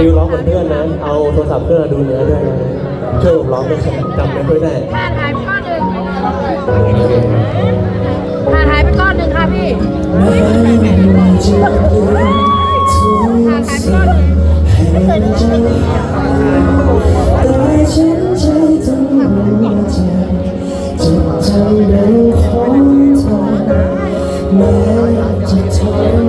ฟิลร้องเหมือนเพื่อนนะ เอาโทรศัพท์เพื่อนมาดูเนื้อด้วยนะช่วยผมร้องด้วยจำไม่ค่อยได้ทานหายไปก้อนหนึ่งทานหายไปก้อนหนึ่งค่ะพี่ทานหายไปก้อนหนึ่งไม่เคยได้ยินเลยแต่ฉันใจทำหัวใจจดจำเรื่องของเธอแม้จะทร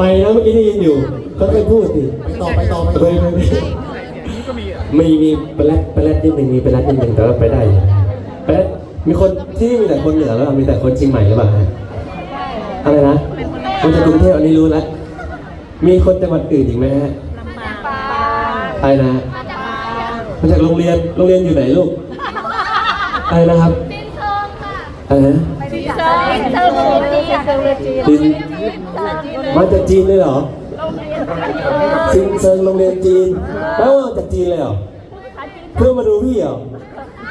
ไม่นะเมื่อกี้ได้ยินอยู่ก็ไม่พูดสิไปต่อไปต่อไปไปไปมีมีไปแรดไปแรดนิดหนึ่งมีไปแรดนิดหนึ่งแต่ว่าไปได้อยู่ไปแรดมีคนที่มีแต่คนเหนือแล้วมีแต่คนเชียงใหม่หรือเปล่าฮะอะไรนะมันจะกรุงเทพอันนี้รู้แล้วมีคนจังหวัดอื่นอีกไหมฮะอะไรนะมาจากโรงเรียนโรงเรียนอยู่ไหนลูกอะไรนะครับอะไรนะ เธอเป็นจีนเธอเป็นจีนจีนมาจากจีนเลยเหรอซิงเซิงโรงเรียนจีนแล้วมาจากจีนเลยเหรอเพื่อมาดูพี่เหรอ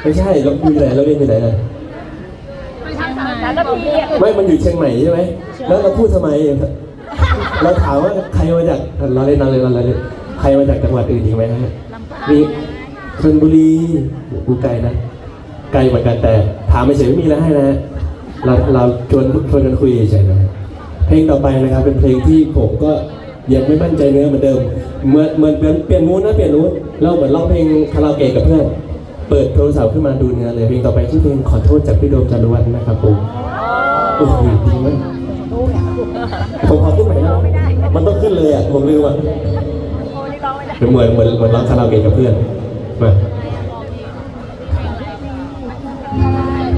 ไม่ใช่เราอยู่ไหนเราเรียนอยู่ไหนนะแล้วก็พี่ไม่มันอยู่เชียงใหม่ใช่ไหมแล้วเราพูดทำไมเราถามว่าใครมาจากเราเล่นเราเล่นเราเล่นใครมาจากจังหวัดอื่นอีกไหมฮะมีชลบุรีกูไกลนะไกลเหมือนกันแต่ถามไม่เฉยไม่มีแล้วให้นะฮะ เราเราชวนชวนกันคุยเฉยๆนะเพลงต่อไปนะครับ เป็นเพลงที่ผมก็ยังไม่มั่นใจเนื้อเหมือนเดิมเหมือนเหมือนเปลี่ยนเปลี่ยนมูดนะเปลี่ยนมูดเราเหมือนร้องเพลงคาราโอเกะกับเพื่อนเปิดโทรศัพท์ขึ้นมาดูเนื้อเลยเพลงต่อไปชื่อเพลงขอโทษจากพี่โดมจารุวัฒน์นะครับผมโอ้โหดีมากผมขอขึ้นไหนนะมันต้องขึ้นเลยอะผมลืมอะเหมือนเหมือนเหมือนร้องคาราโอเกะกับเพื่อนมา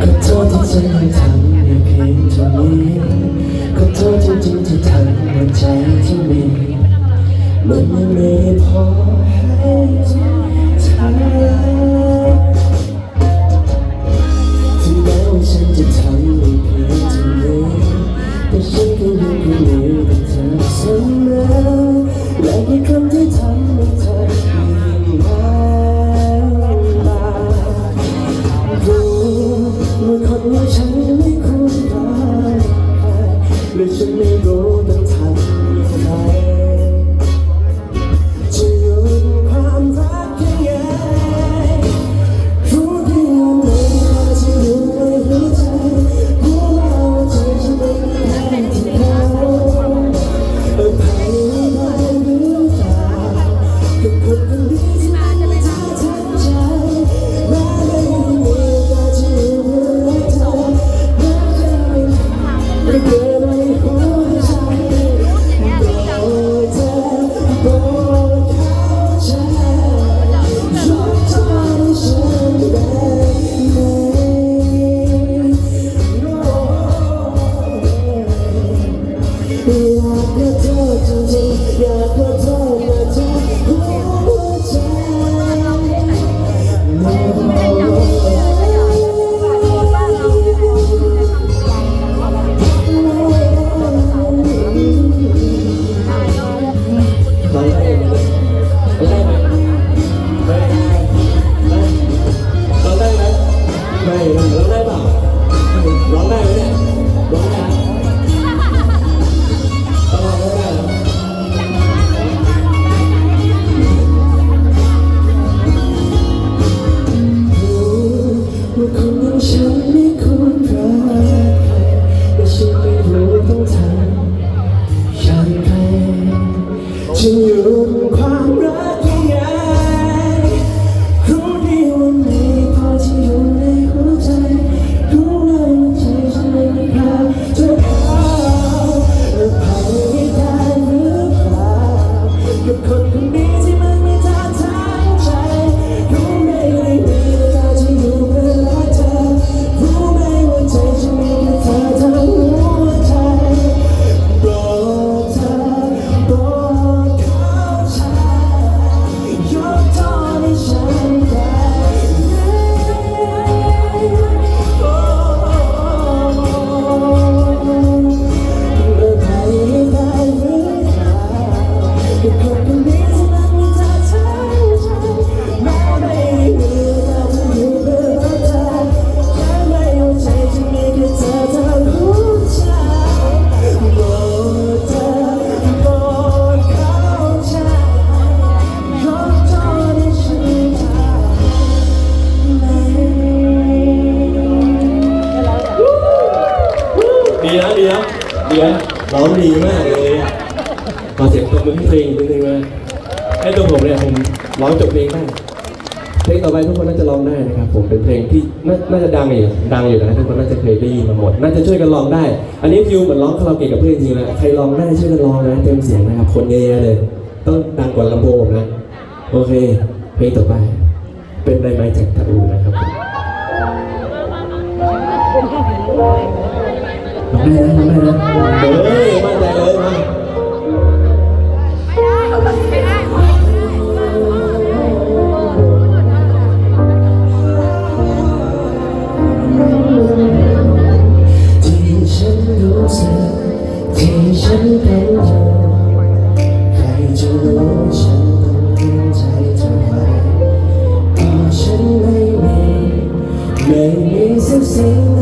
ขอโทษที่ฉันได้ทำ พียงเท่านี้ขอโทษจริงๆที่ทำหัวใจที่มีมันยังไม่พอให้เธอถึงแม้ว่าฉันจะทำในเพียงเท่านี้แต่ฉันก็ยังคงมีกับเธอเสมอ ดีมากเลยอะขอเสียงตบมือให้เพลงนิดนึงนะให้ตัวผมเนี่ยผมร้องจบเพลงได้เพลงต่อไปทุกคนน่าจะร้องได้นะครับ ผมเป็นเพลงที่น่าจะดังอยู่ดังอยู่นะทุกคนน่าจะเคยได้ยินมาหมด น่าจะช่วยกันร้องได้ อันนี้ฟิวเหมือนร้องคาราโอเกะกับเพื่อนจริงๆนะใครร้องได้ช่วยกันร้องนะเต็มเสียงนะครับ คนเยอะๆเลย ต้องดังกว่าลำโพงนะ โอเค เพลงต่อไป เป็นไดไม้จากตะอูนะครับผมร้อง ด้นะทำได้นะเฮ้ยมั่นใจเลยมาที่ฉันรู้สึกที่ฉันเป็นอยู่ใครจะรู้ฉันต้องเต็นใจเท่าไหร่เพราะฉันไม่มีไม่มีสักสิ่ง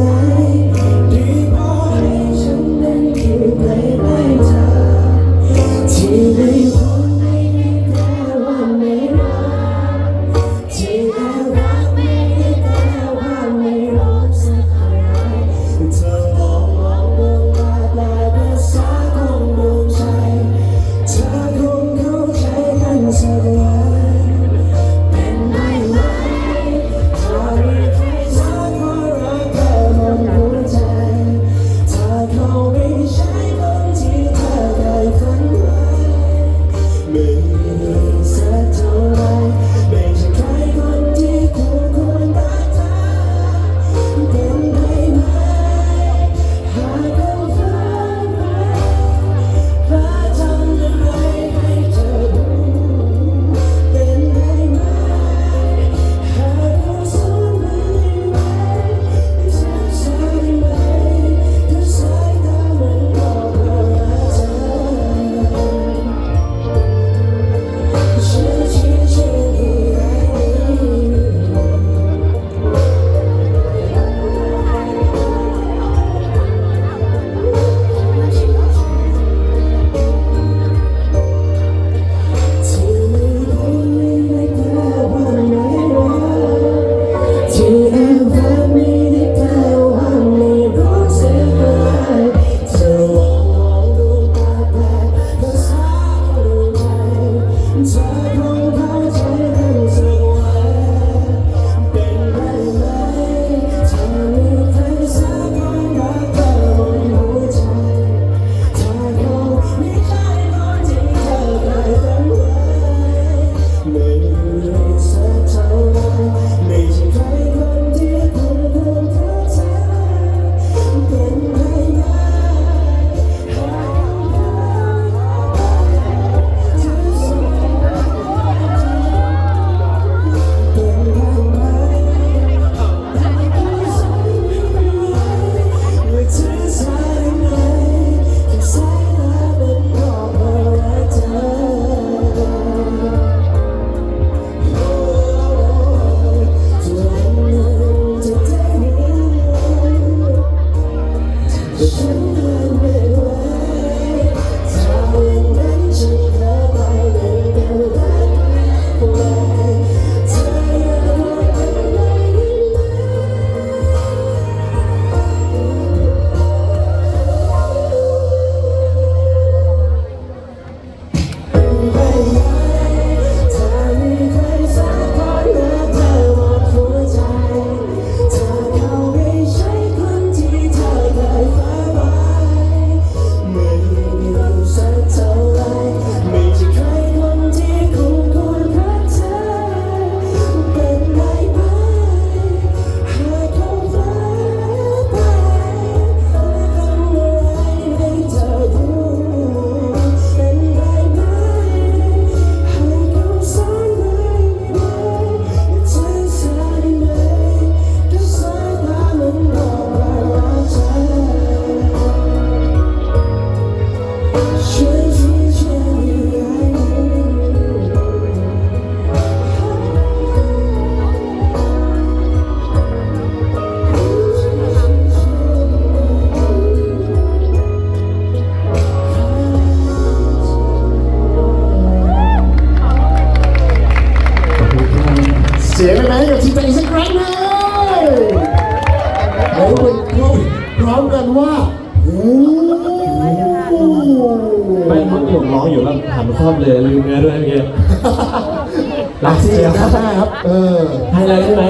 หลักสี่ครับครับ เออให้เลยใช่ไหม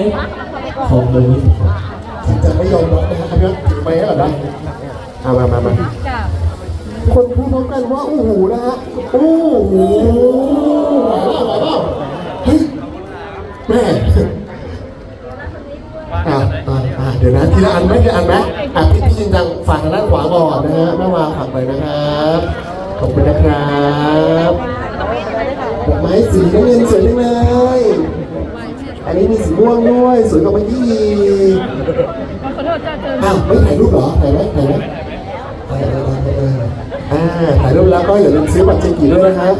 ของเลยจะไม่ยอมรับนะครับถึงไปให้ก่อนนะมามามาคนพูดพร้อมกันว่าอู้หูนะฮะอู้หูไหวเปล่าไหวเปล่าเฮ้ยแม่อ่าอ่าเดี๋ยวนะทีละอันไหมทีละอันไหมอะพี่พี่จริงจังฝั่งด้านขวาก่อนนะฮะแม่วาฝากไปนะครับขอบคุณนะครับ ดอกไม้สีน้ำเงินสวยจังเลย อันนี้มีสีม่วงด้วยสวยกว่าเมื่อกี้ขอโทษจ้าเจอวไม่ถ่ายรูปเหรอถ่ายไหมถ่ายไหมถ่ายเลยถ่ายถ่าถ่ายรูปแล้วก็อย่าลืมซื้อบัตรเจกีด้วยนะครับ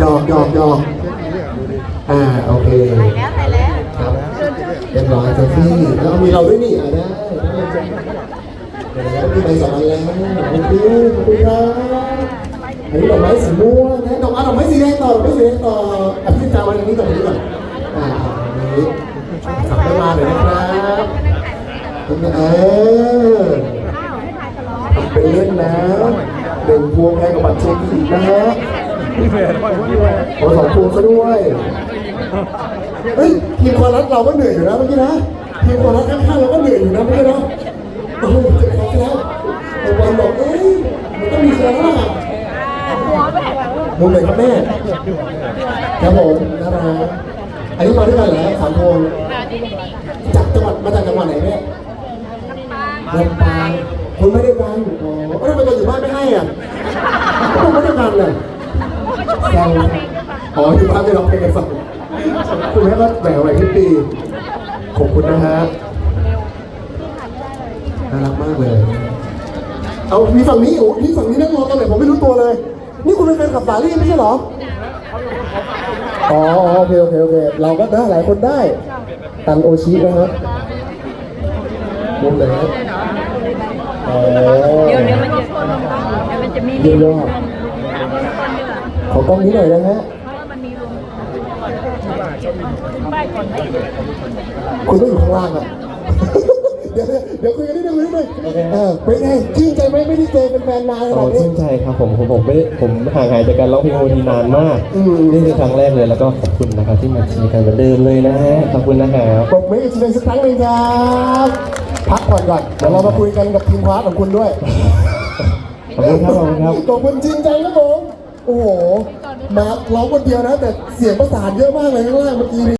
ยอกยอกยอกอ่าโอเคถ่ายแล้วถ่ายแล้วครับเรียบร้อยจ้าพี่แล้วมีเราด้วยนี่อะนะแล้วพี่ไปสองอันแล้วขอบคุณขอบคุณครับ อันนี้ดอกไม้สีม่วงนะดอกอะดอกไม้สีแดงต่อดอกไม้สีแดงต่ออะพี่จาวันนี้ก่อนนี้ก่อนอ่าอันนี้ขับไปมาเลยนะครับเออทำเป็นเล่นนะหนึ่งพวงแพงกว่าบัตรเช็คอีกนะฮะโอ้สองพวงซะด้วยเฮ้ยทีมคอรัสเราก็เหนื่อยอยู่นะเมื่อกี้นะทีมคอรัสข้างๆเราก็เหนื่อยอยู่นะเมื่อกี้นะโอ้โหเจ็บคอแล้วไอ้บอลบอกเอ้ยมันต้องมีคอรัส มุมไหนครับแม่ครับผมน่ารักอันนี้มาด้วยกันเหรอสามพวงจากจังหวัดมาจากจังหวัดไหนเนี่ยลำปางคุณไม่ได้กันอ๋อแล้วทำไมเราอยู่บ้านไม่ให้อะก็ไม่ได้กันเลยแซวอ๋ออยู่บ้านไม่ร้องเพลงให้ฟังคุณแม่ก็แบ่งไว้ที่ปีขอบคุณนะฮะน่ารักมากเลย เอามีฝั่งนี้โอ้มีฝั่งนี้นั่งรอตอนไหนผมไม่รู้ตัวเลย นี่คุณเป็นแฟนขับสาลี่ไม่ใช่เหรอ อ๋อโอเคโอเคโอเค เราก็ได้หลายคนได้ ตันโอชินะครับมุมไหนฮะอ๋อเดี๋ยวเดี๋ยวมันจะเดี๋ยวมันจะมีเยี่ยมยอดขอกล้องนี้หน่อยนะฮะคุณต้องอยู่ข้างล่างอะ เดี๋ยวเดี๋ยวคุยกันนิดนึงคุยนิดนึงเออเป็นไงชื่นใจไหมไม่ได้เจอเป็นแฟนนานขโอ้นาดนี้ ชื่นใจครับผมผมผมไม่ผมห่างหายจากการร้องเพลงโอทีนานมากอืม นี่คือครั้งแรกเลยแล้วก็ขอบคุณนะครับที่มาเชียร์กันเหมือนเดิมเลยนะฮะขอบคุณนะครับปรบมืออีกทีหนึงสักครั้งหนึ่งครับพักก่อนก่อนเดี๋ยวเรามาคุยกันกับทีมคว้าของคุณด้วย ขอบคุณครับขอบคุณครับ ขอบคุณจริงใจครับผมโอ้โห มาร้องคนเดียวนะ แต่เสียงประสานเยอะมากเลยข้างล่างเมื่อกี้นี้